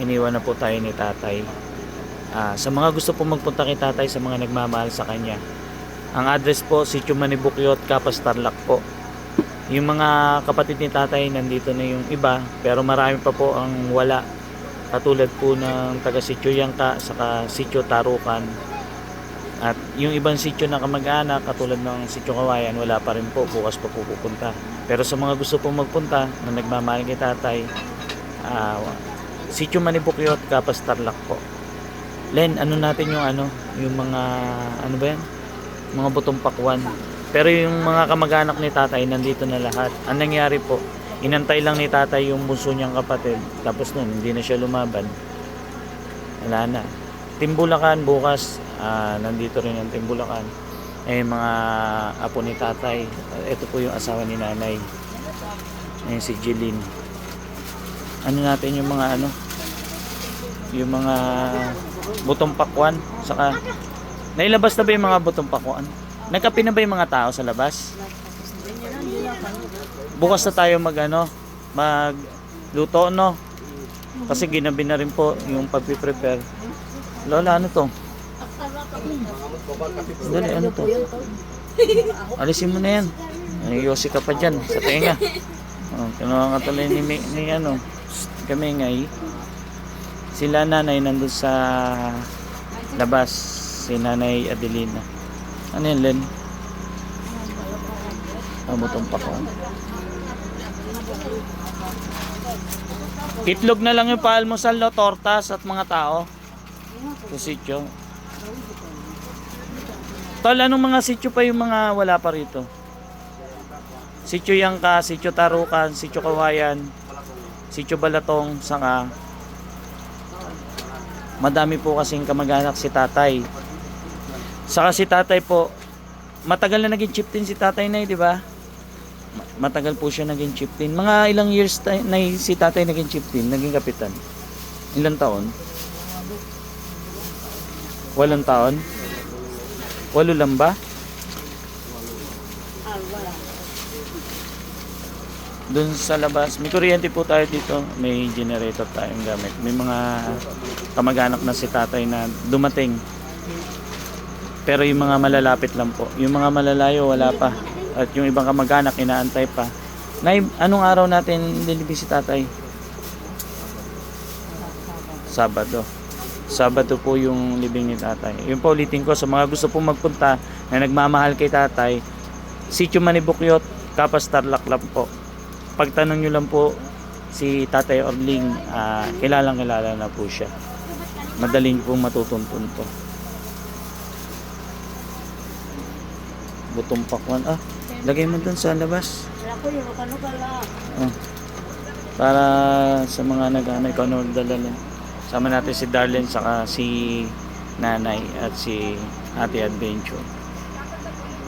iniwan na po tayo ni tatay. Ah, sa mga gusto po magpunta kay tatay, sa mga nagmamahal sa kanya, ang address po, Sitio Manibukyot, Kapas Tarlac po. Yung mga kapatid ni tatay, nandito na yung iba, pero marami pa po ang wala. Katulad po ng taga Sitio Yangka, saka Sitio Tarukan. At yung ibang sitio na kamag-anak, katulad ng Sitio Kawayan, wala pa rin po, bukas pa po pupunta. Pero sa mga gusto po magpunta, na nagmamahal kay tatay, ah, Sitio Manibukyot, Kapas Tarlac po. Len, ano natin yung ano, yung mga, ano ba yan? Mga butong pakwan. Pero yung mga kamag-anak ni tatay, nandito na lahat. Ang nangyari po, inantay lang ni tatay yung bunso niyang kapatid. Tapos nun, hindi na siya lumaban. Wala na. Timbulakan, bukas, ah, nandito rin ang Timbulakan. Eh, mga apo ni tatay. Ito po yung asawa ni nanay. Ayan si Jeline. Ano natin yung mga ano, yung mga butong pakwan saka nailabas na ba yung mga butong pakwan? Nagkape na ba yung mga tao sa labas? Bukas na tayo mag ano mag luto no? Kasi ginabi na rin po yung pagpiprepare. Lola ano to? Dali ano to? Alisin mo na yan. Ay yosi ka pa dyan sa tenga. Oh, kinuha ka tuloy ni, ni ano kami ngay. Sila nanay nandun sa labas si nanay Adelina. Ano yan Len? Ah, butong pa ko itlog na lang yung paalmusal no? Tortas at mga tao. Sa sityo. Tol anong mga sityo pa yung mga wala pa rito? Sityo Yangka, sityo Tarukan, sityo Kawayan sityo Balatong, saka madami po kasing kamag-anak si tatay. Saka si tatay po, matagal na naging chieftain si tatay na di ba? Ma- Matagal po siya naging chieftain. Mga ilang years na si tatay naging chieftain, naging kapitan. Ilang taon? Walong taon? Walo lang ba? Doon sa labas, may kuryente po tayo dito, may generator tayong gamit. May mga kamag-anak na si tatay na dumating. Pero yung mga malalapit lang po. Yung mga malalayo, wala pa. At yung ibang kamag-anak, inaantay pa. Nay, anong araw natin nilibing si tatay? Sabado. Sabado po yung libing ni tatay. Yun po ulitin ko sa mga gusto po magpunta na nagmamahal kay tatay. Sitio Manibukyot, Kapas Tarlac lang po. Pagtanong nyo lang po si Tatay Orling, ah, kilalang kilala na po siya. Madaling po matutuntun to. Butong pakwan. Ah, lagay mo dun sa labas. Oh. Para sa mga nag-ano, ikaw na magdala lang. Sama natin si Darlene saka si Nanay at si Ate Adventure.